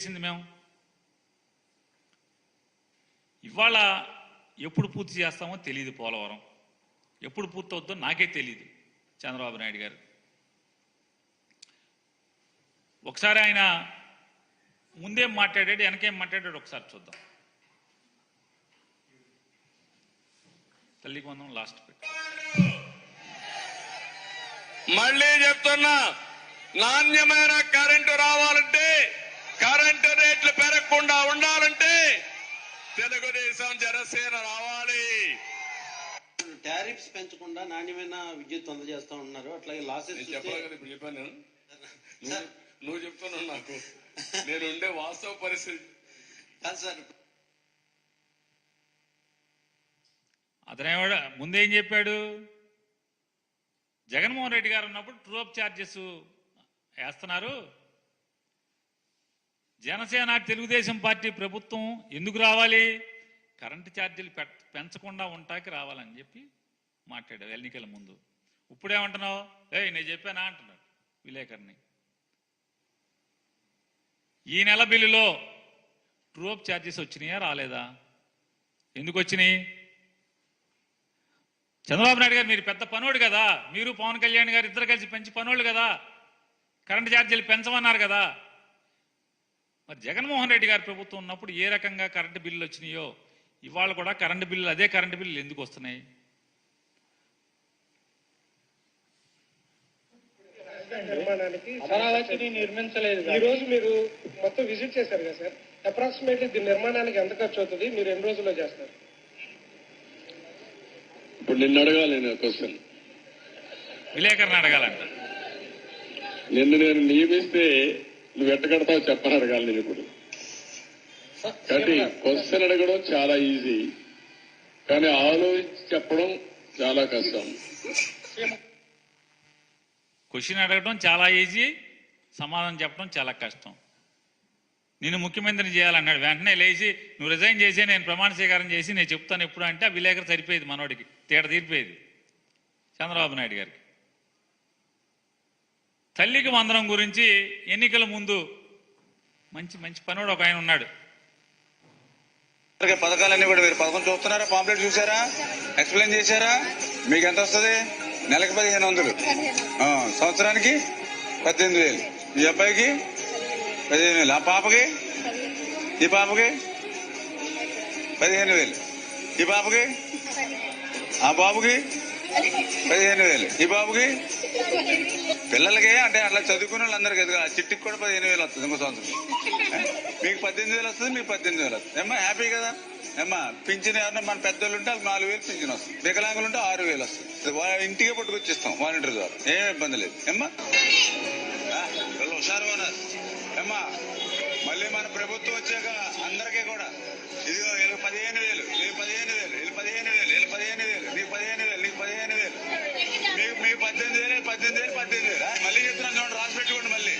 చేసింది మేము. ఇవాళ ఎప్పుడు పూర్తి చేస్తామో తెలియదు పోలవరం. ఎప్పుడు పూర్తవుద్దో నాకే తెలియదు చంద్రబాబు నాయుడు గారు. ఒకసారి ఆయన ముందేం మాట్లాడాడు వెనకేం మాట్లాడాడు ఒకసారి చూద్దాం. తల్లికి వందం లాస్ట్ పెట్టి. మళ్ళీ చెప్తున్నా నాణ్యమైన కరెంటు రావాలంటే కరెంటు రేట్లు పెరగకుండా ఉండాలంటే తెలుగుదేశం జనసేన రావాలి. టారిఫ్స్ పెంచకుండా నాణ్యమైన విద్యుత్ అందజేస్తా ఉన్నారు. అట్లాగే లాసెస్ చెప్పాలి ఇప్పుడు చెప్పాను నేను. నువ్వు- నువ్వు చెప్తున్నావు నాకు. నేను ఉండే వాస్తవ పరిస్థితి. కాదు సార్. అతనేవాడు ముందేం చెప్పాడు? జగన్మోహన్ రెడ్డి గారు ఉన్నప్పుడు ట్రూప్ ఛార్జెస్ వేస్తున్నారు. జనసేన తెలుగుదేశం పార్టీ ప్రభుత్వం ఎందుకు రావాలి? కరెంటు ఛార్జీలు పెంచకుండా ఉంటాకి రావాలని చెప్పి మాట్లాడావు ఎన్నికల ముందు. ఇప్పుడేమంటున్నావు? ఏ నేను చెప్పానా అంటున్నాడు విలేకరిని. ఈ నెల బిల్లులో ట్రూప్ ఛార్జెస్ వచ్చినాయా రాలేదా? ఎందుకు వచ్చినాయి? చంద్రబాబు నాయుడు గారు మీరు పెద్ద పనోడు కదా. మీరు పవన్ కళ్యాణ్ గారు ఇద్దరు కలిసి పెంచి పనోళ్ళు కదా. కరెంటు ఛార్జీలు పెంచమన్నారు కదా. మరి జగన్మోహన్ రెడ్డి గారి ప్రభుత్వం ఉన్నప్పుడు ఏ రకంగా కరెంటు బిల్లులు వచ్చినాయో ఇవాళ కూడా కరెంటు బిల్లులు అదే కరెంటు బిల్లులు ఎందుకు వస్తున్నాయి? అమరావతిని నిర్మించలేదు ఈ రోజు మీరు మొత్తం విజిట్ చేశారు కదా సార్? అప్రాక్సిమేట్లీ దీని నిర్మాణానికి ఎంత ఖర్చు అవుతుంది? మీరు ఎన్ని రోజుల్లో చేస్తారు? ఇప్పుడు నిన్ను అడగాలి నేను క్వశ్చన్. విలేకరుని అడగాలంట. నిన్ను నేను నియమిస్తే నువ్వు ఎట్ట కడతావు చెప్పని అడగాలి నేను ఇప్పుడు. కాబట్టి క్వశ్చన్ అడగడం చాలా ఈజీ. కానీ ఆలోచించి చెప్పడం చాలా కష్టం. క్వశ్చన్ అడగడం చాలా ఈజీ సమాధానం చెప్పడం చాలా కష్టం. నేను ముఖ్యమంత్రిని చేయాలన్నాడు. వెంటనే లేచి నువ్వు రిజైన్ చేసి నేను ప్రమాణ స్వీకారం చేసి నేను చెప్తాను ఎప్పుడు అంటే ఆ విలేకరు సరిపోయేది మనోడికి తేట తీరిపోయేది. చంద్రబాబు నాయుడు గారికి. తల్లికి వందనం గురించి ఎన్నికల ముందు మంచి మంచి పనుడు ఒక ఆయన ఉన్నాడు. పథకాలన్నీ కూడా మీరు పథకం చూస్తున్నారా పాంప్లెట్ చూసారా ఎక్స్ప్లెయిన్ చేశారా? మీకు ఎంత వస్తుంది? నెలకు పదిహేను వందలు. సంవత్సరానికి పద్దెనిమిది వేలు. ఈ అబ్బాయికి పదిహేను వేలు. ఆ పాపకి? ఈ పాపకి? పదిహేను వేలు. ఈ పాపకి? ఆ బాబుకి? పదిహేను వేలు. ఈ బాబుకి? పిల్లలకి అంటే అట్లా చదువుకున్న వాళ్ళందరికీ ఎదుగు ఆ చిట్టికి కూడా పదిహేను వేలు వస్తుంది ఇంకో సంవత్సరం. మీకు పద్దెనిమిది వేలు వస్తుంది మీకు పద్దెనిమిది వేలు వస్తుంది. ఏమ్మా హ్యాపీ కదా? ఏమ్మా పింఛన్ ఎవరన్నా మన పెద్దోళ్ళు ఉంటే వాళ్ళకి నాలుగు వేలు పింఛన్ వస్తుంది. వికలాంగులు ఉంటే ఆరు వేలు వస్తుంది. వాళ్ళ ఇంటికే పట్టుకొచ్చిస్తాం వాలంటీర్ ద్వారా. ఏం ఇబ్బంది లేదు. ఏమ్మా? హుషారు ఏమ్మా మళ్ళీ మన ప్రభుత్వం వచ్చాక అందరికీ కూడా ఇదిగో వీళ్ళకి పదిహేను వేలు పదిహేను వేలు వీళ్ళు పదిహేను వేలు వీళ్ళు పదిహేను వేలు నీకు పదిహేను వేలు నీకు పదిహేను వేలు మీ పద్దెనిమిది వేలు పద్దెనిమిది వేలు పద్దెనిమిది వేలు. మళ్ళీ చెప్తున్నాను చూడండి రాసి పెట్టుకోండి మళ్ళీ.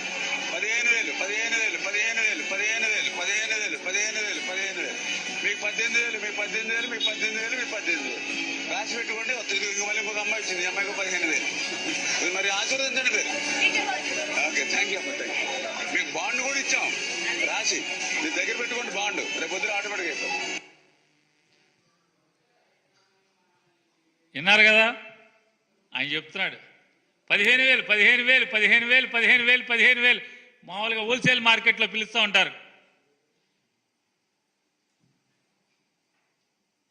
పదిహేను వేలు పదిహేను వేలు పదిహేను వేలు పదిహేను వేలు పదిహేను వేలు పదిహేను వేలు పదిహేను వేలు. మీకు పద్దెనిమిది వేలు మీ పద్దెనిమిది వేలు మీ పద్దెనిమిది వేలు మీ పద్దెనిమిది వేలు. రాసి పెట్టుకోండి వస్తుంది మళ్ళీ ఇంకొక అమ్మాయి వచ్చింది అమ్మాయికి పదిహేను వేలు. ఇది మరి ఆశీర్వదించండి మీరు. ఓకే థ్యాంక్ యూ అమ్మ థ్యాంక్ యూ మీకు బాండ్ కూడా ఇచ్చాం. రాసి మీ దగ్గర పెట్టుకోండి బాండ్ రేపు పొద్దున ఆటోమేటిక్ అయిపోతుంది విన్నారు కదా? ఆయన చెప్తున్నాడు పదిహేను వేలు పదిహేను వేలు పదిహేను వేలు పదిహేను వేలు పదిహేను వేలు. మామూలుగా హోల్సేల్ మార్కెట్లో పిలుస్తూ ఉంటారు.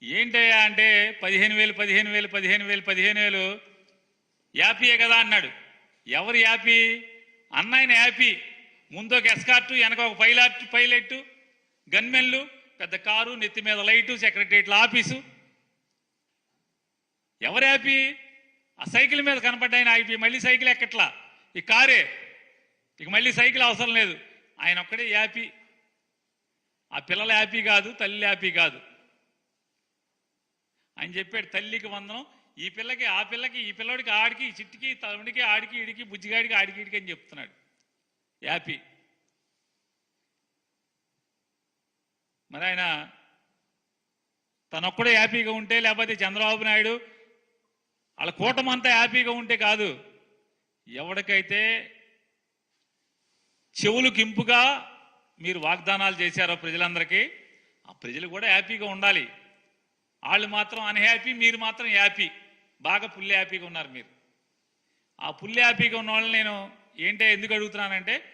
ఏంటయ్యా అంటే పదిహేను వేలు పదిహేను వేలు పదిహేను వేలు పదిహేను వేలు? యాపీయే కదా అన్నాడు. ఎవరు యాపీ? అన్నయన యాపీ. ముందు ఒక ఎస్కార్టు వెనక ఒక పైలాట్ పైలట్ గన్మెన్లు పెద్ద కారు నెత్తి మీద లైటు సెక్రటరియట్ల ఆఫీసు. ఎవరు యాపీ? ఆ సైకిల్ మీద కనపడ్డాయన అయిపోయి మళ్ళీ సైకిల్ ఎక్కట్లా? ఈ కారే. ఇక మళ్ళీ సైకిల్ అవసరం లేదు. ఆయన ఒక్కడే హ్యాపీ ఆ పిల్లల హ్యాపీ కాదు తల్లి హ్యాపీ కాదు. అని చెప్పాడు తల్లికి వందనం ఈ పిల్లకి ఆ పిల్లకి ఈ పిల్లడికి ఆడికి ఈ చిట్టికి తమ్ముడికి ఆడికి ఇడికి బుజ్జిగాడికి ఆడికి ఇడికి అని చెప్తున్నాడు. హ్యాపీ మరి ఆయన తనొక్కడే హ్యాపీగా ఉంటే లేకపోతే చంద్రబాబు నాయుడు వాళ్ళ కూటమంతా హ్యాపీగా ఉంటే కాదు. ఎవరికైతే చెవులు కింపుగా మీరు వాగ్దానాలు చేశారో ప్రజలందరికీ ఆ ప్రజలు కూడా హ్యాపీగా ఉండాలి. వాళ్ళు మాత్రం అన్హ్యాపీ మీరు మాత్రం హ్యాపీ. బాగా పుల్లి హ్యాపీగా ఉన్నారు మీరు. ఆ పుల్లి హ్యాపీగా ఉన్న వాళ్ళని నేను ఏంటో ఎందుకు అడుగుతున్నానంటే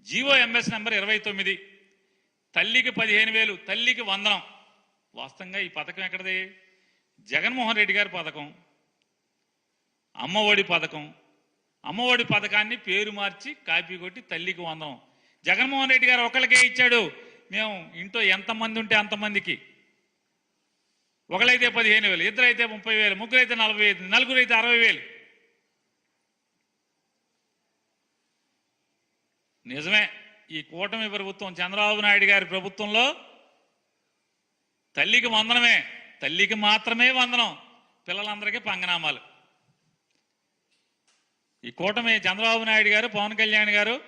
జీవో ఎంఎస్ నెంబర్ ఇరవై తొమ్మిది. తల్లికి పదిహేను వేలు తల్లికి వందనం. వాస్తవంగా ఈ పథకం ఎక్కడది? జగన్మోహన్ రెడ్డి గారి పథకం. అమ్మఒడి పథకం. అమ్మఒడి పథకాన్ని పేరు మార్చి కాపీ కొట్టి తల్లికి వందం. జగన్మోహన్ రెడ్డి గారు ఒకరికే ఇచ్చాడు. మేము ఇంట్లో ఎంతమంది ఉంటే అంతమందికి ఒకళ్ళైతే పదిహేను వేలు ఇద్దరైతే ముప్పై వేలు ముగ్గురైతే నలభై ఐదు నలుగురైతే అరవై వేలు. నిజమే ఈ కూటమి ప్రభుత్వం చంద్రబాబు నాయుడు గారి ప్రభుత్వంలో తల్లికి వందనమే. తల్లికి మాత్రమే వందనం. పిల్లలందరికీ పంగనామాలు. ఈ కూటమి చంద్రబాబు నాయుడు గారు పవన్ కళ్యాణ్ గారు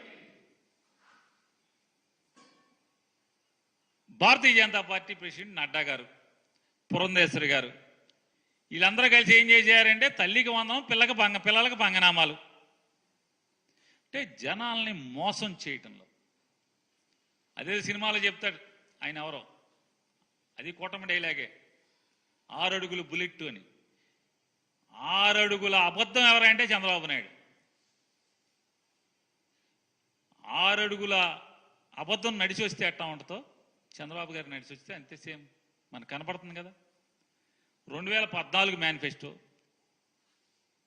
భారతీయ జనతా పార్టీ ప్రెసిడెంట్ నడ్డా గారు పురంధేశ్వరి గారు వీళ్ళందరూ కలిసి ఏం చేశారంటే తల్లికి వందం పిల్లకి పంగ పిల్లలకు పంగనామాలు. అంటే జనాల్ని మోసం చేయటంలో. అదే సినిమాలో చెప్తాడు ఆయన ఎవరో. అది కూటమి డైలాగే. ఆరడుగులు బుల్లెట్ అని. ఆరడుగుల అబద్ధం ఎవరంటే చంద్రబాబు నాయుడు. ఆరడుగుల అబద్ధం నడిచి వస్తే ఎట్టా ఉంటుందో చంద్రబాబు గారు నడిచి వస్తే అంతే సేమ్. మనకు కనపడుతుంది కదా. రెండు వేల పద్నాలుగు మేనిఫెస్టో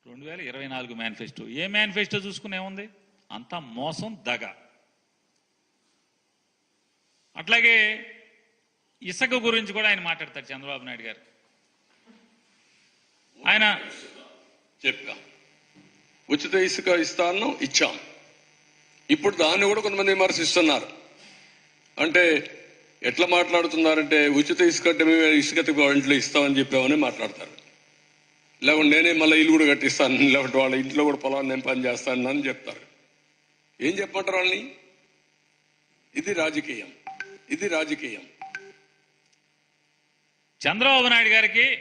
రెండు వేల ఇరవై నాలుగు మేనిఫెస్టో. ఏ మేనిఫెస్టో చూసుకునేముంది అంతా మోసం దగ. అట్లాగే ఇసుక గురించి కూడా ఆయన మాట్లాడతారు చంద్రబాబు నాయుడు గారు. ఆయన చెప్పా ఉచిత ఇసుక ఇస్తాను ఇచ్చాం. ఇప్పుడు దాన్ని కూడా కొంతమంది విమర్శిస్తున్నారు. అంటే ఎట్లా మాట్లాడుతున్నారంటే ఉచిత ఇసుక అంటే మేము ఇసుక ఇంట్లో ఇస్తామని చెప్పామని మాట్లాడతారు. లేకుంటే నేనే మళ్ళీ ఇల్లు కూడా కట్టిస్తాను లేకుంటే వాళ్ళ ఇంట్లో కూడా పొలాన్ని నేను పని చేస్తాను అని చెప్తారు. ఏం చెప్పమంటారు వాళ్ళని? ఇది రాజకీయం. ఇది రాజకీయం. చంద్రబాబు నాయుడు గారికి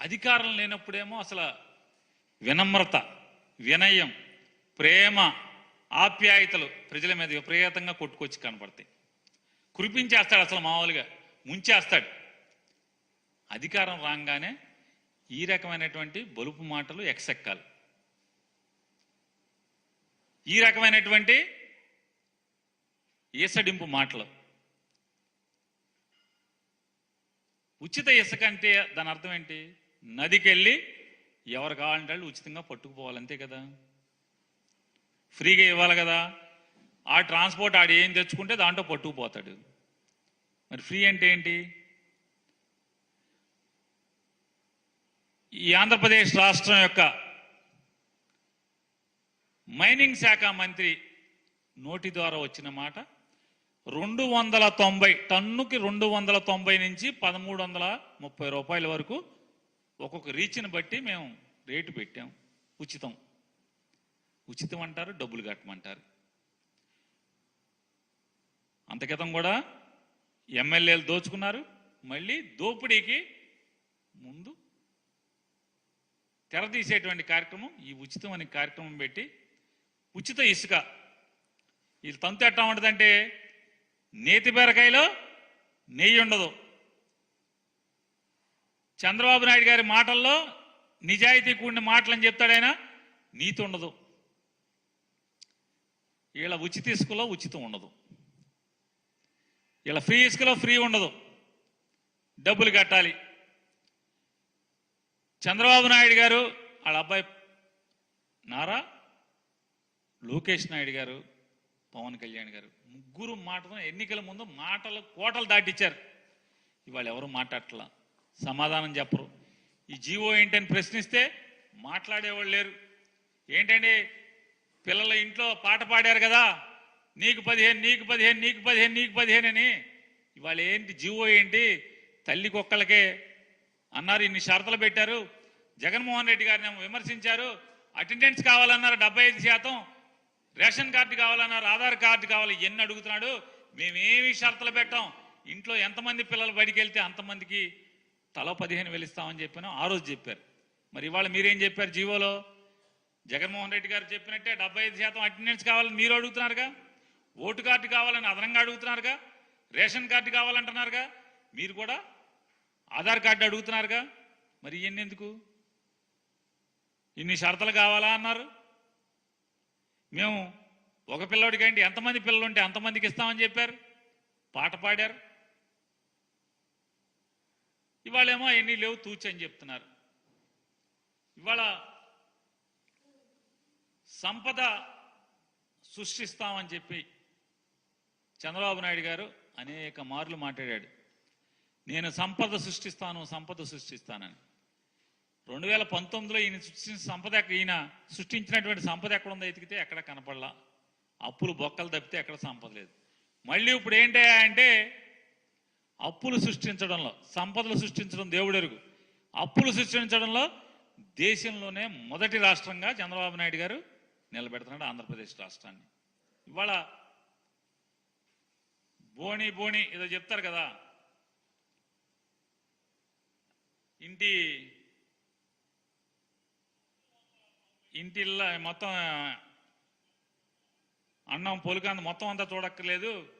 అధికారం లేనప్పుడేమో అసలు వినమ్రత వినయం ప్రేమ ఆప్యాయతలు ప్రజల మీద విపరీతంగా కొట్టుకొచ్చి కనపడతాయి. కురిపించేస్తాడు అసలు మామూలుగా ముంచేస్తాడు. అధికారం రాగానే ఈ రకమైనటువంటి బలుపు మాటలు ఎక్సెక్కాలి. ఈ రకమైనటువంటి ఈసడింపు మాటలు. ఉచిత ఇసుక అంటే దాని అర్థం ఏంటి? నదికి వెళ్ళి ఎవరు కావాలంటే వాళ్ళు ఉచితంగా పట్టుకుపోవాలి అంతే కదా? ఫ్రీగా ఇవ్వాలి కదా. ఆ ట్రాన్స్పోర్ట్ ఆడు ఏం తెచ్చుకుంటే దాంట్లో పట్టుకుపోతాడు. మరి ఫ్రీ అంటే ఏంటి? ఈ ఆంధ్రప్రదేశ్ రాష్ట్రం యొక్క మైనింగ్ శాఖ మంత్రి నోటి ద్వారా వచ్చిన మాట రెండు వందల తొంభై టన్నుకి రెండు వందల తొంభై నుంచి పదమూడు వందల ముప్పై రూపాయల వరకు ఒక్కొక్క రీచ్ని బట్టి మేము రేటు పెట్టాం. ఉచితం. ఉచితం అంటారు డబ్బులు కట్టమంటారు. అంతకితం కూడా ఎమ్మెల్యేలు దోచుకున్నారు మళ్ళీ దోపిడీకి ముందు తెరదీసేటువంటి కార్యక్రమం ఈ ఉచితం అనే కార్యక్రమం పెట్టి ఉచిత ఇసుక. వీళ్ళు తంతు ఎట్టా ఉంటుందంటే నేతి బీరకాయలో నెయ్యి ఉండదు. చంద్రబాబు నాయుడు గారి మాటల్లో నిజాయితీ కూడిన మాటలని చెప్తాడైనా నీతి ఉండదు. వీళ్ళ ఉచిత ఇసుకలో ఉచితం ఉండదు. వీళ్ళ ఫ్రీ ఇసుకలో ఫ్రీ ఉండదు. డబ్బులు కట్టాలి. చంద్రబాబు నాయుడు గారు వాళ్ళ అబ్బాయి నారా లోకేష్ నాయుడు గారు పవన్ కళ్యాణ్ గారు ముగ్గురు మాటలు ఎన్నికల ముందు మాటలు కోటలు దాటిచ్చారు. ఇవాళ ఎవరు మాట్లాడట్లా? సమాధానం చెప్పరు. ఈ జీవో ఏంటని ప్రశ్నిస్తే మాట్లాడేవాళ్ళు లేరు. ఏంటంటే పిల్లల ఇంట్లో పాట పాడారు కదా నీకు పదిహేను నీకు పదిహేను నీకు పదిహేను నీకు పదిహేను అని. ఇవాళ ఏంటి జీవో ఏంటి? తల్లి కుక్కలకే అన్నారు ఇన్ని షరతులు పెట్టారు. జగన్మోహన్ రెడ్డి గారిని విమర్శించారు. అటెండెన్స్ కావాలన్నారు డెబ్బై ఐదు శాతం. రేషన్ కార్డు కావాలన్నారు ఆధార్ కార్డు కావాలి ఎన్ని అడుగుతున్నాడు? మేమేమి షరతులు పెట్టాం. ఇంట్లో ఎంతమంది పిల్లలు బడికి వెళ్తే అంతమందికి తలో పదిహేను వేలు చెప్పాను ఆ రోజు చెప్పారు. మరి ఇవాళ మీరేం చెప్పారు జీవోలో? జగన్మోహన్ రెడ్డి గారు చెప్పినట్టే డెబ్బై ఐదు శాతం అటెండెన్స్ కావాలని మీరు అడుగుతున్నారుగా? ఓటు కార్డు కావాలని అదనంగా అడుగుతున్నారుగా? Ration card కావాలంటున్నారుగా? మీరు కూడా ఆధార్ కార్డు అడుగుతున్నారుగా? మరి ఇవన్నీ ఎందుకు? ఇన్ని షరతులు కావాలా అన్నారు? మేము ఒక పిల్లోడికి అంటే ఎంతమంది పిల్లలు ఉంటే అంతమందికి ఇస్తామని చెప్పారు. పాట పాడారు. ఇవాళేమో ఎన్ని లేవు తూచి అని చెప్తున్నారు. ఇవాళ సంపద సృష్టిస్తామని చెప్పి చంద్రబాబు నాయుడు గారు అనేక మార్లు మాట్లాడాడు. నేను సంపద సృష్టిస్తాను సంపద సృష్టిస్తానని. రెండు వేల పంతొమ్మిదిలో ఈయన సృష్టించిన సంపద ఈయన సృష్టించినటువంటి సంపద ఎక్కడ ఉందో ఎతికితే ఎక్కడ కనపడలా. అప్పులు బొక్కలు తప్పితే ఎక్కడ సంపద లేదు. మళ్ళీ ఇప్పుడు ఏంటయ్యా అంటే అప్పులు సృష్టించడంలో సంపదలు సృష్టించడం దేవుడెరుగు. అప్పులు సృష్టించడంలో దేశంలోనే మొదటి రాష్ట్రంగా చంద్రబాబు నాయుడు గారు నిలబెడుతున్నాడు ఆంధ్రప్రదేశ్ రాష్ట్రాన్ని. ఇవాళ బోణి బోణి ఏదో చెప్తారు కదా. ఇంటి ఇంటిల్లా మొత్తం అన్నం పొలికంద మొత్తం అంతా చూడక్కర్లేదు.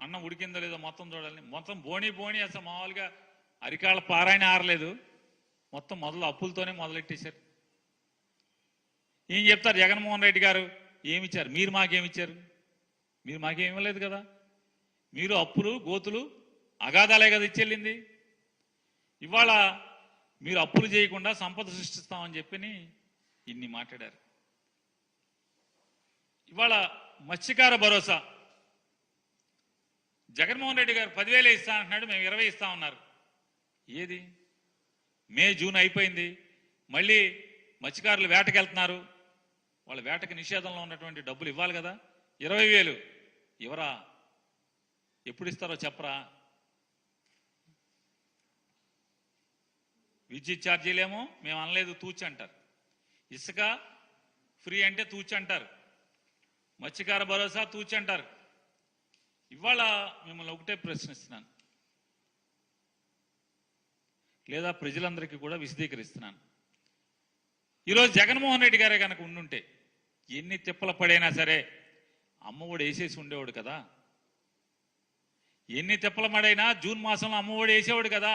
అన్నం ఉడికిందో లేదో మొత్తం చూడాలని మొత్తం బోణి బోణి అసలు మామూలుగా అరికాళ్ళ పారాయణ ఆరలేదు. మొత్తం మొదలు అప్పులతోనే మొదలెట్టేశారు. ఏం చెప్తారు జగన్మోహన్ రెడ్డి గారు? ఏమిచ్చారు? మీరు మాకేమిచ్చారు? మీరు మాకేమివ్వలేదు కదా? మీరు అప్పులు గోతులు అగాధాలే కదా ఇచ్చెళ్ళింది. ఇవాళ మీరు అప్పులు చేయకుండా సంపద సృష్టిస్తామని చెప్పని ఇన్ని మాట్లాడారు. ఇవాళ మత్స్యకార భరోసా. జగన్మోహన్ రెడ్డి గారు పదివేలు ఇస్తా అంటున్నాడు మేము ఇరవై ఇస్తా ఉన్నారు. ఏది? మే జూన్ అయిపోయింది. మళ్ళీ మత్స్యకారులు వేటకెళ్తున్నారు. వాళ్ళ వేటకి నిషేధంలో ఉన్నటువంటి డబ్బులు ఇవ్వాలి కదా? ఇరవై వేలు. ఇవరా ఎప్పుడు ఇస్తారో చెప్పరా? విద్యుత్ ఛార్జీలేమో? మేము అనలేదు తూచి అంటారు. ఇసుక ఫ్రీ అంటే తూచి అంటారు. మత్స్యకార భరోసా తూచి అంటారు. ఇవాళ మిమ్మల్ని ఒకటే ప్రశ్నిస్తున్నాను. లేదా ప్రజలందరికీ కూడా విశదీకరిస్తున్నాను. ఈరోజు జగన్మోహన్ రెడ్డి గారే కనుక ఉండుంటే ఎన్ని తిప్పలు పడైనా సరే అమ్మఒడి వేసేసి ఉండేవాడు కదా. ఎన్ని తిప్పల మడైనా జూన్ మాసంలో అమ్మఒడి వేసేవాడు కదా.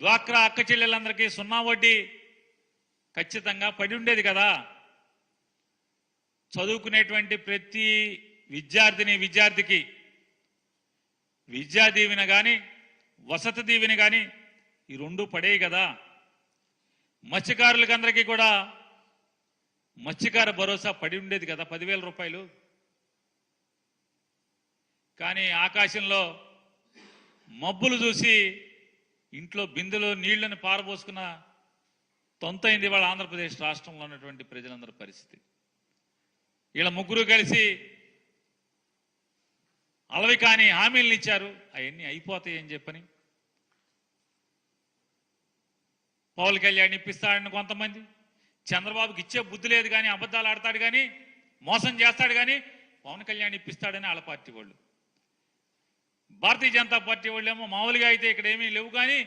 డ్వాక్రా అక్క చెల్లెళ్ళందరికీ సున్నా వడ్డీ ఖచ్చితంగా పడి ఉండేది కదా. చదువుకునేటువంటి ప్రతి విద్యార్థిని విద్యార్థికి విద్యా దీవెన కానీ వసతి దీవెన కానీ ఈ రెండు పడేవి కదా. మత్స్యకారులకందరికీ కూడా మత్స్యకార భరోసా పడి ఉండేది కదా పదివేల రూపాయలు. కానీ ఆకాశంలో మబ్బులు చూసి ఇంట్లో బిందెలో నీళ్ళను పారబోసుకున్న తొంతైంది వాళ్ళ ఆంధ్రప్రదేశ్ రాష్ట్రంలో ఉన్నటువంటి ప్రజలందరి పరిస్థితి. వీళ్ళ ముగ్గురు కలిసి అలవి కాని హామీలను ఇచ్చారు. అవన్నీ అయిపోతాయి అని చెప్పని పవన్ కళ్యాణ్ ఇప్పిస్తాడని కొంతమంది. చంద్రబాబుకి ఇచ్చే బుద్ధి లేదు కానీ అబద్ధాలు ఆడతాడు కానీ మోసం చేస్తాడు కానీ పవన్ కళ్యాణ్ ఇప్పిస్తాడని వాళ్ళ పార్టీ వాళ్ళు. భారతీయ జనతా పార్టీ వాళ్ళేమో మామూలుగా అయితే ఇక్కడ ఏమీ లేవు కానీ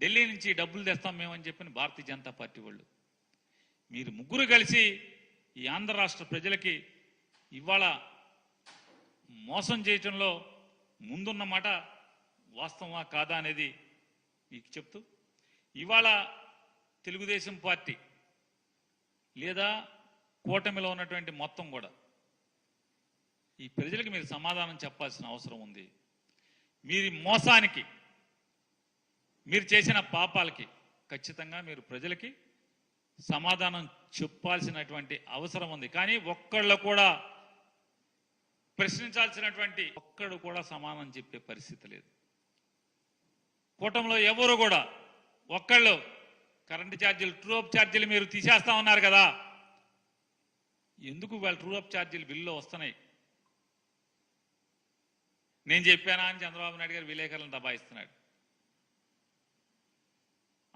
ఢిల్లీ నుంచి డబ్బులు తెస్తాం మేమని చెప్పిన భారతీయ జనతా పార్టీ వాళ్ళు. మీరు ముగ్గురు కలిసి ఈ ఆంధ్ర రాష్ట్ర ప్రజలకి ఇవాళ మోసం చేయటంలో ముందున్న మాట వాస్తవమా కాదా అనేది మీకు చెప్తూ ఇవాళ తెలుగుదేశం పార్టీ లేదా కూటమిలో ఉన్నటువంటి మొత్తం కూడా ఈ ప్రజలకు మీరు సమాధానం చెప్పాల్సిన అవసరం ఉంది. మీరు మోసానికి మీరు చేసిన పాపాలకి ఖచ్చితంగా మీరు ప్రజలకి సమాధానం చెప్పాల్సినటువంటి అవసరం ఉంది. కానీ ఒక్కళ్ళు కూడా ప్రశ్నించాల్సినటువంటి ఒక్కడు కూడా సమాధానం చెప్పే పరిస్థితి లేదు. కూటమిలో ఎవరు కూడా ఒక్కళ్ళు కరెంటు ఛార్జీలు ట్రూఅప్ ఛార్జీలు మీరు తీసేస్తా ఉన్నారు కదా. ఎందుకు వాళ్ళ ట్రూఅప్ ఛార్జీలు బిల్లు వస్తున్నాయి? నేను చెప్పానా అని చంద్రబాబు నాయుడు గారు విలేకరులను దబాయిస్తున్నాడు.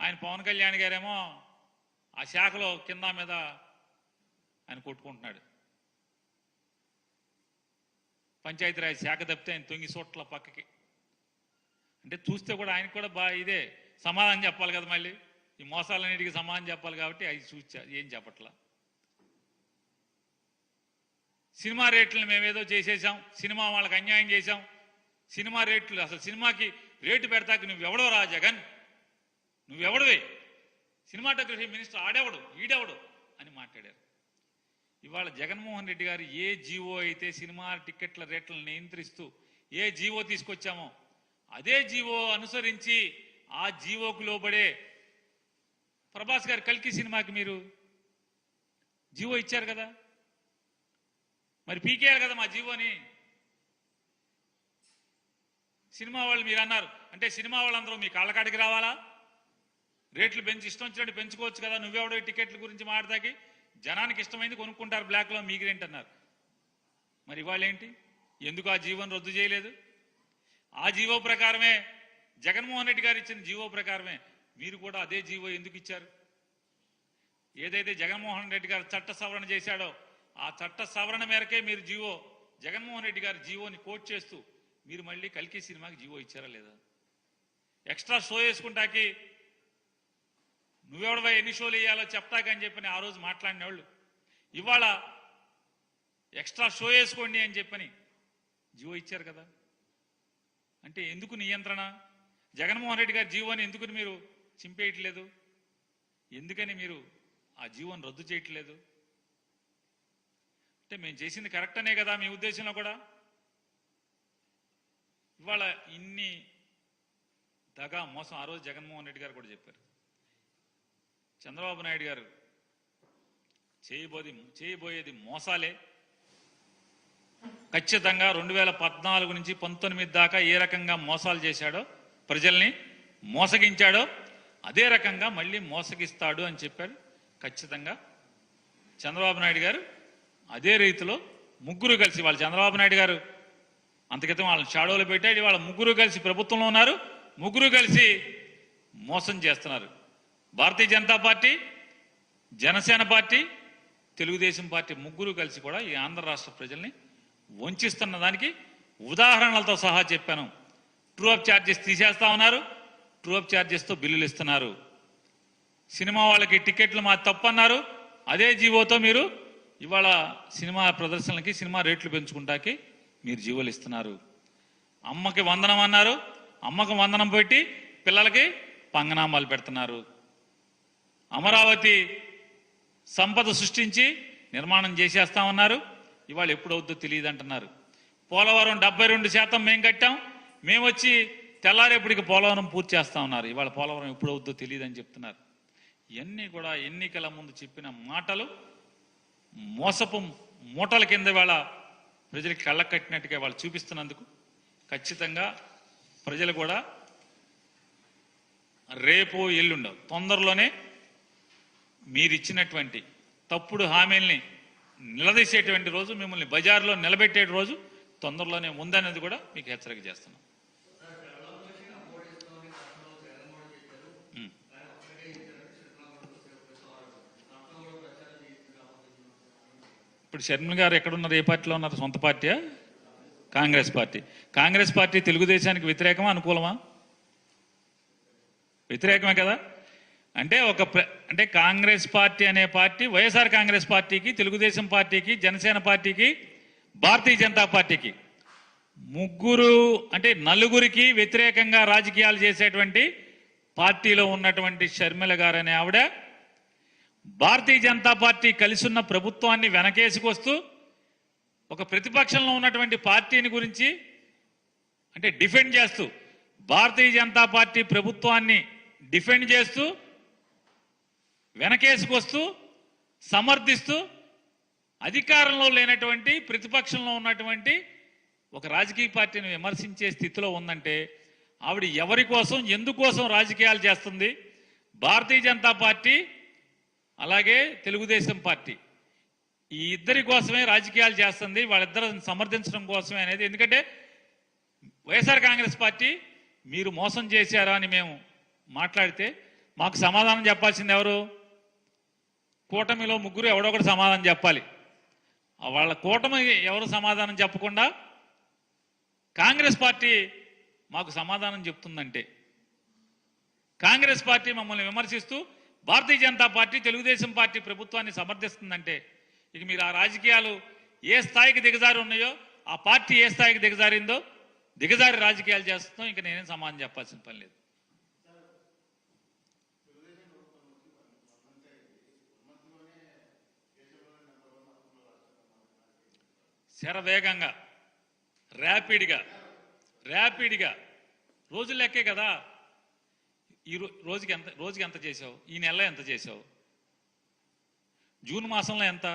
ఆయన పవన్ కళ్యాణ్ గారేమో ఆ శాఖలో కింద మీద ఆయన కొట్టుకుంటున్నాడు. పంచాయతీరాజ్ శాఖ తప్పితే ఆయన తొంగి చోట్ల పక్కకి. అంటే చూస్తే కూడా ఆయనకు కూడా బా ఇదే సమాధానం చెప్పాలి కదా మళ్ళీ? ఈ మోసాలన్నిటికీ సమాధానం చెప్పాలి కాబట్టి అవి చూచా ఏం చెప్పట్లా? సినిమా రేట్లను మేమేదో చేసేసాం సినిమా వాళ్ళకి అన్యాయం చేశాం. సినిమా రేట్లు అసలు సినిమాకి రేటు పెడతాకి నువ్వెవడో రా జగన్? నువ్వెవడవే? సినిమాటోగ్రఫీ మినిస్టర్ ఆడెవడు ఈడెవడు? అని మాట్లాడారు. ఇవాళ జగన్మోహన్ రెడ్డి గారు ఏ జీవో అయితే సినిమా టికెట్ల రేట్లను నియంత్రిస్తూ ఏ జీవో తీసుకొచ్చామో అదే జీవో అనుసరించి ఆ జీవోకు లోబడే ప్రభాస్ గారు కల్కి సినిమాకి మీరు జీవో ఇచ్చారు కదా? మరి పీకేయాలి కదా మా జీవోని? సినిమా వాళ్ళు మీరు అన్నారు. అంటే సినిమా వాళ్ళందరూ మీ కాళ్ళకాడికి రావాలా? రేట్లు పెంచి ఇష్టం వచ్చినట్టు పెంచుకోవచ్చు కదా? నువ్వెవడో టికెట్ల గురించి మాట్లాడతాకి? జనానికి ఇష్టమైంది కొనుక్కుంటారు బ్లాక్లో మీకేంటన్నారు మరి ఇవాళ ఏంటి ఎందుకు ఆ జీవోని రద్దు చేయలేదు? ఆ జీవో ప్రకారమే జగన్మోహన్ రెడ్డి గారు ఇచ్చిన జీవో ప్రకారమే మీరు కూడా అదే జీవో ఎందుకు ఇచ్చారు? ఏదైతే జగన్మోహన్ రెడ్డి గారు చట్ట సవరణ చేశాడో ఆ చట్ట సవరణ మేరకే మీరు జీవో జగన్మోహన్ రెడ్డి గారు జీవోని కోట్ చేస్తూ మీరు మళ్ళీ కల్కి సినిమాకి జీవో ఇచ్చారా లేదా? ఎక్స్ట్రా షో వేసుకుంటాకి నువ్వెవడవా ఎన్ని షోలు వేయాలో చెప్తాకని చెప్పని ఆ రోజు మాట్లాడిన వాళ్ళు ఇవాళ ఎక్స్ట్రా షో వేసుకోండి అని చెప్పని జీవో ఇచ్చారు కదా? అంటే ఎందుకు నియంత్రణ? జగన్మోహన్ రెడ్డి గారి జీవోని ఎందుకు మీరు చింపేయట్లేదు? ఎందుకని మీరు ఆ జీవోని రద్దు చేయట్లేదు? అంటే మేము చేసింది కరెక్ట్ అనే కదా మీ ఉద్దేశంలో కూడా? ఇవాళ ఇన్ని దగా మోసం ఆ రోజు జగన్మోహన్ రెడ్డి గారు కూడా చెప్పారు. చంద్రబాబు నాయుడు గారు చేయబోది చేయబోయేది మోసాలే. ఖచ్చితంగా రెండు వేల పద్నాలుగు నుంచి పంతొమ్మిది దాకా ఏ రకంగా మోసాలు చేశాడో ప్రజల్ని మోసగించాడో అదే రకంగా మళ్ళీ మోసగిస్తాడు అని చెప్పారు. ఖచ్చితంగా చంద్రబాబు నాయుడు గారు అదే రీతిలో ముగ్గురు కలిసి వాళ్ళు చంద్రబాబు నాయుడు గారు అంతకితం వాళ్ళని షాడోలో పెట్టాడు వాళ్ళ ముగ్గురు కలిసి ప్రభుత్వంలో ఉన్నారు. ముగ్గురు కలిసి మోసం చేస్తున్నారు. Bharatiya Janata Party Janasena Party Telugudesam Party ముగ్గురు కలిసి కూడా ఈ ఆంధ్ర రాష్ట్ర ప్రజల్ని వంచిస్తున్న దానికి ఉదాహరణలతో సహా చెప్పాను. ట్రూఅప్ ఛార్జెస్ తీసేస్తా ఉన్నారు. ట్రూఅప్ ఛార్జెస్తో బిల్లులు ఇస్తున్నారు. సినిమా వాళ్ళకి టికెట్లు మా తప్పన్నారు. అదే జీవోతో మీరు ఇవాళ సినిమా ప్రదర్శనలకి సినిమా రేట్లు పెంచుకుంటాకి మీరు జీవోలు ఇస్తున్నారు. అమ్మకి వందనం అన్నారు. అమ్మకి వందనం పెట్టి పిల్లలకి పంగనామాలు పెడుతున్నారు. అమరావతి సంపద సృష్టించి నిర్మాణం చేసేస్తా ఉన్నారు. ఇవాళ ఎప్పుడవుద్దో తెలియదు అంటున్నారు పోలవరం డెబ్బై రెండు శాతం మేము కట్టాం. మేము వచ్చి తెల్లారేపటికి పోలవరం పూర్తి చేస్తా ఉన్నారు. ఇవాళ పోలవరం ఎప్పుడవుద్దో తెలియదు అని చెప్తున్నారు. ఇవన్నీ కూడా ఎన్నికల ముందు చెప్పిన మాటలు మోసపు మూటల కింద వేళ ప్రజలకి కళ్ళ కట్టినట్టుగా వాళ్ళు చూపిస్తున్నందుకు ఖచ్చితంగా ప్రజలు కూడా రేపు ఎల్లుండవు తొందరలోనే మీరు ఇచ్చినటువంటి తప్పుడు హామీల్ని నిలదీసేటువంటి రోజు మిమ్మల్ని బజార్లో నిలబెట్టే రోజు తొందరలోనే ఉందనేది కూడా మీకు హెచ్చరిక చేస్తున్నాం. ఇప్పుడు షర్మిల గారు ఎక్కడున్నారు? ఏ పార్టీలో ఉన్నారు? సొంత పార్టీయా? కాంగ్రెస్ పార్టీ. కాంగ్రెస్ పార్టీ తెలుగుదేశానికి వ్యతిరేకమా అనుకూలమా? వ్యతిరేకమే కదా? అంటే ఒక అంటే కాంగ్రెస్ పార్టీ అనే పార్టీ వైఎస్ఆర్ కాంగ్రెస్ పార్టీకి తెలుగుదేశం పార్టీకి జనసేన పార్టీకి భారతీయ జనతా పార్టీకి. ముగ్గురు అంటే నలుగురికి వ్యతిరేకంగా రాజకీయాలు చేసేటువంటి పార్టీలో ఉన్నటువంటి షర్మిల గారు అనే ఆవిడ భారతీయ జనతా పార్టీ కలిసి ఉన్న ప్రభుత్వాన్ని వెనకేసుకొస్తూ ఒక ప్రతిపక్షంలో ఉన్నటువంటి పార్టీని గురించి అంటే డిఫెండ్ చేస్తూ భారతీయ జనతా పార్టీ ప్రభుత్వాన్ని డిఫెండ్ చేస్తూ వెనకేసుకొస్తూ సమర్థిస్తూ అధికారంలో లేనటువంటి ప్రతిపక్షంలో ఉన్నటువంటి ఒక రాజకీయ పార్టీని విమర్శించే స్థితిలో ఉందంటే ఆవిడ ఎవరి కోసం ఎందుకోసం రాజకీయాలు చేస్తుంది? భారతీయ జనతా పార్టీ అలాగే తెలుగుదేశం పార్టీ. ఈ ఇద్దరి కోసమే రాజకీయాలు చేస్తుంది వాళ్ళిద్దరిని సమర్థించడం కోసమే అనేది. ఎందుకంటే వైఎస్ఆర్ కాంగ్రెస్ పార్టీ మీరు మోసం చేశారా అని మేము మాట్లాడితే మాకు సమాధానం చెప్పాల్సింది ఎవరు? కూటమిలో ముగ్గురు ఎవడో ఒకటి సమాధానం చెప్పాలి. వాళ్ళ కూటమి ఎవరు సమాధానం చెప్పకుండా కాంగ్రెస్ పార్టీ మాకు సమాధానం చెప్తుందంటే. కాంగ్రెస్ పార్టీ మమ్మల్ని విమర్శిస్తూ భారతీయ జనతా పార్టీ తెలుగుదేశం పార్టీ ప్రభుత్వాన్ని సమర్థిస్తుందంటే ఇక మీరు ఆ రాజకీయాలు ఏ స్థాయికి దిగజారి ఉన్నాయో ఆ పార్టీ ఏ స్థాయికి దిగజారిందో దిగజారి రాజకీయాలు చేస్తుందో ఇంకా నేనేం సమాధానం చెప్పాల్సిన పని లేదు. శరవేగంగా ర్యాపిడ్గా ర్యాపిడ్గా రోజులు లెక్కే కదా. ఈ రోజుకి ఎంత రోజుకి ఎంత చేసావు ఈ నెల ఎంత చేసావు జూన్ మాసంలో ఎంత?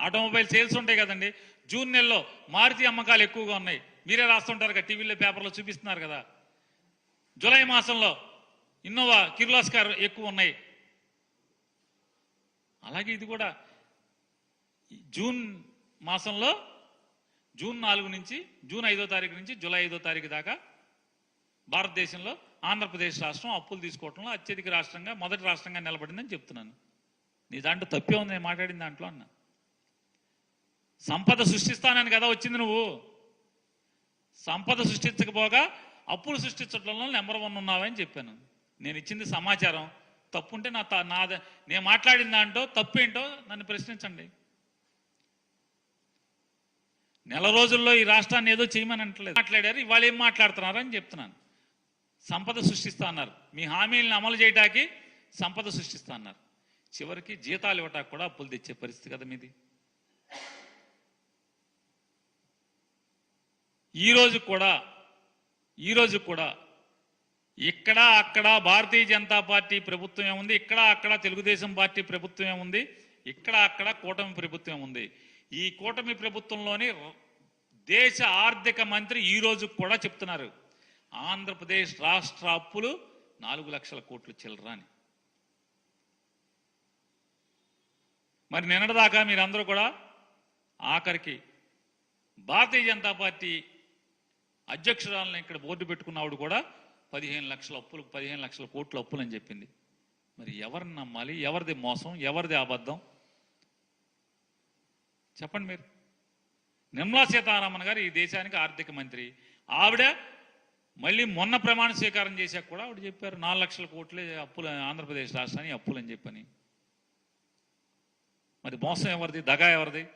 ఆటోమొబైల్ సేల్స్ ఉంటాయి కదండి. జూన్ నెలలో మారుతి అమ్మకాలు ఎక్కువగా ఉన్నాయి. మీరే రాస్తుంటారు కదా టీవీలో పేపర్లో చూపిస్తున్నారు కదా. జూలై మాసంలో ఇన్నోవా కిర్లాస్కర్ ఎక్కువ ఉన్నాయి. అలాగే ఇది కూడా. జూన్ మాసంలో జూన్ నాలుగు నుంచి జూన్ ఐదో తారీఖు నుంచి జూలై ఐదో తారీఖు దాకా భారతదేశంలో ఆంధ్రప్రదేశ్ రాష్ట్రం అప్పులు తీసుకోవడంలో అత్యధిక రాష్ట్రంగా మొదటి రాష్ట్రంగా నిలబడిందని చెప్తున్నాను. నీ దాంట్లో తప్పే ఉంది నేను మాట్లాడిన దాంట్లో అన్న. సంపద సృష్టిస్తానని కదా వచ్చింది నువ్వు. సంపద సృష్టించకపోగా అప్పులు సృష్టించడంలో నెంబర్ వన్ ఉన్నావని చెప్పాను. నేను ఇచ్చింది సమాచారం. తప్పుంటే నా త- నా నేను మాట్లాడిన దాంట్లో తప్పేంటో నన్ను ప్రశ్నించండి. నెల రోజుల్లో ఈ రాష్ట్రాన్ని ఏదో చేయమని అంటలేదు. మాట్లాడారు ఇవాళ ఏం మాట్లాడుతున్నారని చెప్తున్నాను. సంపద సృష్టిస్తా అన్నారు. మీ హామీలను అమలు చేయటానికి సంపద సృష్టిస్తా అన్నారు. చివరికి జీతాలు ఇవ్వటానికి కూడా అప్పులు తెచ్చే పరిస్థితి కదా మీది. ఈ రోజు కూడా ఈ రోజు కూడా ఇక్కడ అక్కడ భారతీయ జనతా పార్టీ ప్రభుత్వం ఉంది ఇక్కడ అక్కడ తెలుగుదేశం పార్టీ ప్రభుత్వం ఉంది ఇక్కడ అక్కడ కూటమి ప్రభుత్వం ఉంది ఈ కూటమి ప్రభుత్వంలోని దేశ ఆర్థిక మంత్రి ఈ కూడా చెప్తున్నారు. ఆంధ్రప్రదేశ్ రాష్ట్ర అప్పులు నాలుగు లక్షల కోట్లు చిల్లరాని. మరి నిన్నటిదాకా మీరందరూ కూడా ఆఖరికి భారతీయ జనతా పార్టీ అధ్యక్షురాలను ఇక్కడ బోర్డు పెట్టుకున్నవాడు కూడా పదిహేను లక్షల అప్పులు పదిహేను లక్షల కోట్ల అప్పులు అని చెప్పింది. మరి ఎవరిని నమ్మాలి? ఎవరిది మోసం? ఎవరిది అబద్ధం? చెప్పండి మీరు. నిర్మలా సీతారామన్ గారు ఈ దేశానికి ఆర్థిక మంత్రి. ఆవిడ మళ్ళీ మొన్న ప్రమాణ స్వీకారం చేశాక కూడా ఆవిడ చెప్పారు నాలుగు లక్షల కోట్లే అప్పులు ఆంధ్రప్రదేశ్ రాష్ట్రానికి అప్పులని చెప్పని. మరి మోసం ఎవరిది? దగా ఎవరిది?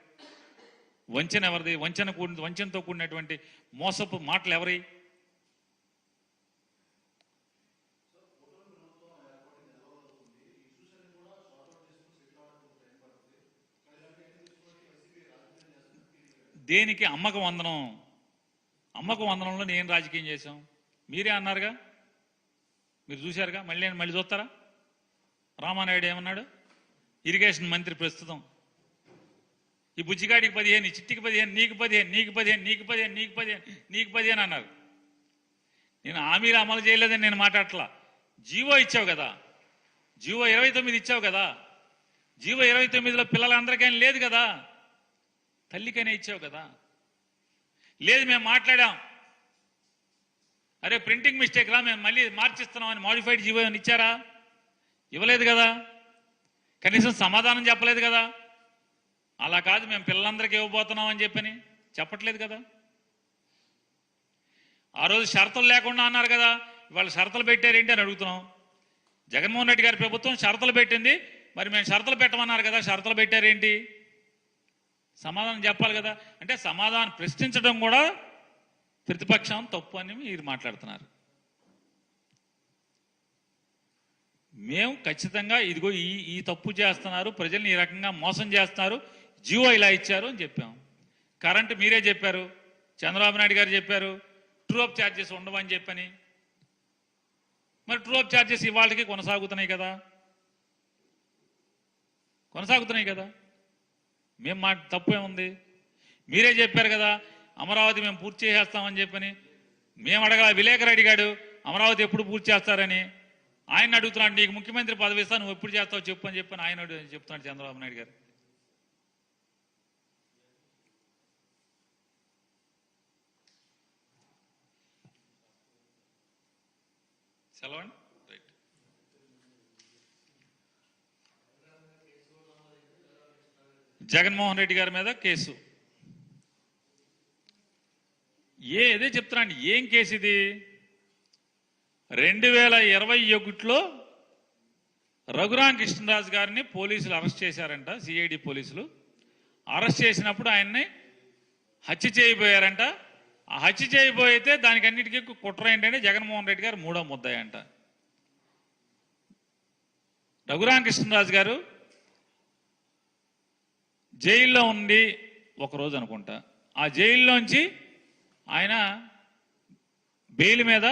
వంచన ఎవరిది? వంచన కూడి వంచనతో కూడినటువంటి మోసపు మాటలు ఎవరి? దేనికి అమ్మక వందనం? అమ్మక వందనంలో నేను రాజకీయం చేశాం. మీరే అన్నారుగా? మీరు చూశారుగా? మళ్ళీ నేను మళ్ళీ చూస్తారా? రామానాయుడు ఏమన్నాడు? ఇరిగేషన్ మంత్రి ప్రస్తుతం. ఈ బుజ్జిగాడికి పదిహేను ఈ చిట్టికి పదిహేను నీకు పదిహేను నీకు పదిహేను నీకు పదిహేను నీకు పదిహేను నీకు పదిహేను అన్నారు. నేను హామీలు అమలు చేయలేదని నేను మాట్లాడట్లా. జీవో ఇచ్చావు కదా. జీవో ఇరవై తొమ్మిది ఇచ్చావు కదా. జీవో ఇరవై తొమ్మిదిలో పిల్లలందరికైనా లేదు కదా. తల్లికైనా ఇచ్చావు కదా. లేదు మేము మాట్లాడాం. అరే ప్రింటింగ్ మిస్టేక్ రా మేము మళ్ళీ మార్చిస్తున్నామని మాడిఫైడ్ జీవో ఏమైనా ఇచ్చారా? ఇవ్వలేదు కదా. కనీసం సమాధానం చెప్పలేదు కదా. అలా కాదు మేము పిల్లలందరికీ ఇవ్వబోతున్నాం అని చెప్పని చెప్పట్లేదు కదా. ఆ రోజు షరతులు లేకుండా అన్నారు కదా ఇవాళ షరతులు పెట్టారేంటి అని అడుగుతున్నాం. జగన్మోహన్ రెడ్డి గారి ప్రభుత్వం షరతులు పెట్టింది మరి మేము షరతులు పెట్టమన్నారు కదా షరతులు పెట్టారేంటి? సమాధానం చెప్పాలి కదా. అంటే సమాధానం ప్రశ్నించడం కూడా ప్రతిపక్షం తప్పు అని మీరు మాట్లాడుతున్నారు. మేము ఖచ్చితంగా ఇదిగో ఈ ఈ తప్పు చేస్తున్నారు ప్రజల్ని ఈ రకంగా మోసం చేస్తున్నారు జియో ఇలా ఇచ్చారు అని చెప్పాం. కరెంటు మీరే చెప్పారు చంద్రబాబు నాయుడు గారు చెప్పారు ట్రూ అప్ ఛార్జెస్ ఉండవని చెప్పని. మరి ట్రూ అప్ ఛార్జెస్ ఇవాళకి కొనసాగుతున్నాయి కదా. కొనసాగుతున్నాయి కదా. మేము మా తప్పు ఏముంది మీరే చెప్పారు కదా అమరావతి మేము పూర్తి చేసేస్తామని చెప్పని మేము అడగల విలేకరు అడిగాడు అమరావతి ఎప్పుడు పూర్తి చేస్తారని. ఆయన అడుగుతున్నాడు నీకు ముఖ్యమంత్రి పదవి ఇస్తా నువ్వు ఎప్పుడు చేస్తావు చెప్పు అని చెప్పని ఆయన అడుగు- చెప్తున్నాడు చంద్రబాబు నాయుడు గారు. సెలవండి. రైట్. జగన్మోహన్ రెడ్డి గారి మీద కేసు. ఏ అదే చెప్తున్నాండి? ఏం కేసు ఇది రెండు వేల ఇరవై ఒకటిలో రఘురామ్ కృష్ణరాజు గారిని పోలీసులు అరెస్ట్ చేశారంట సిఐడి పోలీసులు. అరెస్ట్ చేసినప్పుడు ఆయన్ని హత్య చేయబోయారంట. ఆ హత్య చేయబోయితే దానికి అన్నిటికీ కుట్ర ఏంటంటే జగన్మోహన్ రెడ్డి గారు మూడో ముద్దాయి అంట రఘురామకృష్ణరాజు గారు జైల్లో ఉండి ఒకరోజు అనుకుంటా. ఆ జైల్లోంచి ఆయన బెయిల్ మీద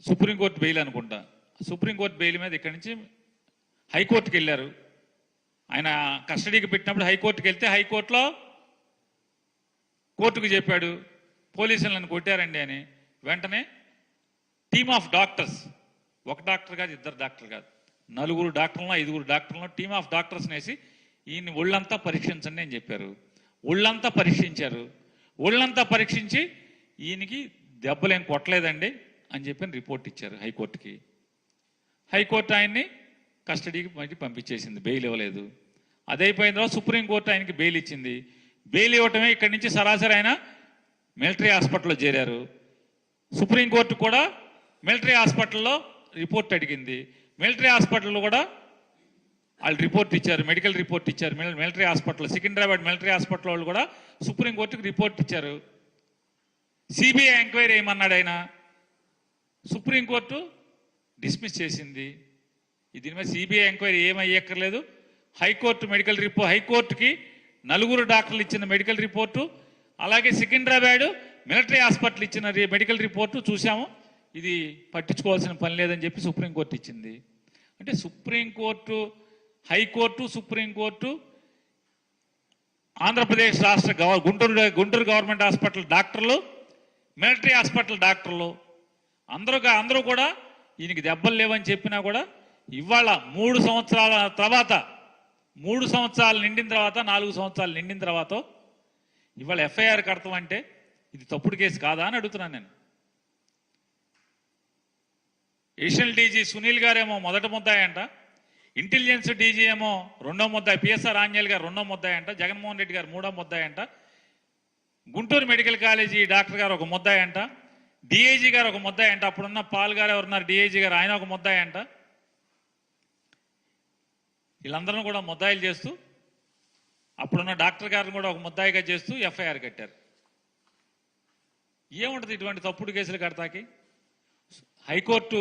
సుప్రీంకోర్టు బెయిల్ అనుకుంటా. సుప్రీంకోర్టు బెయిల్ మీద ఇక్కడి నుంచి హైకోర్టుకి వెళ్ళారు. ఆయన కస్టడీకి పెట్టినప్పుడు హైకోర్టుకి వెళ్తే హైకోర్టులో కోర్టుకు చెప్పాడు పోలీసులు నన్ను కొట్టారండి అని. వెంటనే టీమ్ ఆఫ్ డాక్టర్స్ ఒక డాక్టర్ కాదు ఇద్దరు డాక్టర్ కాదు నలుగురు డాక్టర్లను ఐదుగురు డాక్టర్లను టీమ్ ఆఫ్ డాక్టర్స్ వేసి ఈయన్ని ఒళ్ళంతా పరీక్షించండి అని చెప్పారు. ఒళ్ళంతా పరీక్షించారు. ఒళ్ళంతా పరీక్షించి ఈయనకి దెబ్బలేం కొట్టలేదండి అని చెప్పి రిపోర్ట్ ఇచ్చారు హైకోర్టుకి. హైకోర్టు ఆయన్ని కస్టడీకి మళ్ళీ పంపించేసింది బెయిల్ ఇవ్వలేదు. అదైపోయిన తర్వాత సుప్రీంకోర్టు ఆయనకి బెయిల్ ఇచ్చింది. బెయిల్ ఇవ్వటమే ఇక్కడి నుంచి సరాసరి ఆయన మిలిటరీ హాస్పిటల్లో చేరారు. సుప్రీంకోర్టు కూడా మిలిటరీ హాస్పిటల్లో రిపోర్ట్ అడిగింది. మిలిటరీ హాస్పిటల్లో కూడా వాళ్ళు రిపోర్ట్ ఇచ్చారు మెడికల్ రిపోర్ట్ ఇచ్చారు military hospital Secunderabad military hospital వాళ్ళు కూడా సుప్రీంకోర్టుకి రిపోర్ట్ ఇచ్చారు. సిబిఐ ఎంక్వైరీ ఏమన్నాడు ఆయన? సుప్రీంకోర్టు డిస్మిస్ చేసింది. దీని మీద సిబిఐ ఎంక్వైరీ ఏమయ్యక్కర్లేదు. హైకోర్టు మెడికల్ రిపోర్ట్ హైకోర్టుకి నలుగురు డాక్టర్లు ఇచ్చిన మెడికల్ రిపోర్టు అలాగే సికింద్రాబాద్ మిలిటరీ హాస్పిటల్ ఇచ్చిన మెడికల్ రిపోర్టు చూసాము ఇది పట్టించుకోవాల్సిన పని లేదని చెప్పి సుప్రీంకోర్టు ఇచ్చింది. అంటే సుప్రీంకోర్టు హైకోర్టు సుప్రీంకోర్టు ఆంధ్రప్రదేశ్ రాష్ట్ర గవ- గుంటూరు గుంటూరు గవర్నమెంట్ హాస్పిటల్ డాక్టర్లు మిలిటరీ హాస్పిటల్ డాక్టర్లు అందరూ అందరూ కూడా ఈయనకి దెబ్బలు లేవని చెప్పినా కూడా ఇవాళ మూడు సంవత్సరాల తర్వాత మూడు సంవత్సరాలు నిండిన తర్వాత నాలుగు సంవత్సరాలు నిండిన తర్వాత ఇవాళ ఎఫ్ఐఆర్ కడతామంటే ఇది తప్పుడు కేసు కాదా అని అడుగుతున్నాను నేను. ఏషియన్ డీజీ సునీల్ గారేమో మొదట ముద్దాయంట. ఇంటెలిజెన్స్ డీజీ ఏమో రెండో ముద్దాయి పిఎస్ఆర్ ఆంజల్ గారు రెండో ముద్దాయంట జగన్మోహన్ రెడ్డి గారు మూడో ముద్దాయంట గుంటూరు మెడికల్ కాలేజీ డాక్టర్ గారు ఒక ముద్దాయంట డిఐజీ గారు ఒక ముద్దాయంట అప్పుడున్న పాల్ గారు ఎవరున్నారు డిఐజీ గారు ఆయన ఒక ముద్దాయంట వీళ్ళందరూ కూడా ముద్దాయిలు చేస్తూ అప్పుడున్న డాక్టర్ గారిని కూడా ఒక ముద్దాయిగా చేస్తూ ఎఫ్ఐఆర్ కట్టారు. ఏముంటుంది ఇటువంటి తప్పుడు కేసులు కడతాకి? హైకోర్టు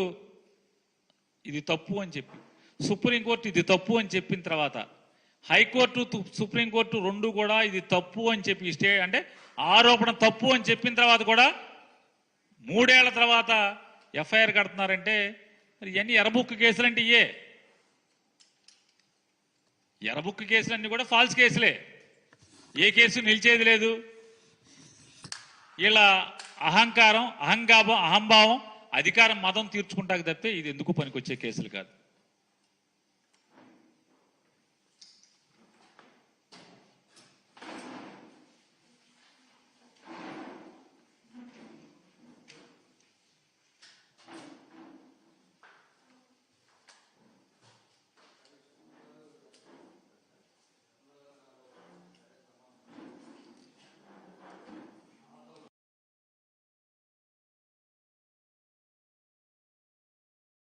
ఇది తప్పు అని చెప్పి. సుప్రీంకోర్టు ఇది తప్పు అని చెప్పిన తర్వాత హైకోర్టు సుప్రీంకోర్టు రెండు కూడా ఇది తప్పు అని చెప్పి స్టే అంటే ఆరోపణ తప్పు అని చెప్పిన తర్వాత కూడా మూడేళ్ళ తర్వాత ఎఫ్ఐఆర్ కడుతున్నారంటే మరి ఇవన్నీ ఎరబుక్ కేసులు అంటే ఇయే. ఎరబుక్ కేసులన్నీ కూడా ఫాల్స్ కేసులే. ఏ కేసు నిలిచేది లేదు. ఇలా అహంకారం అహంగాభం అహంభావం అధికారం మదం తీర్చుకుంటాక తప్పితే ఇది ఎందుకు పనికొచ్చే కేసులు కాదు.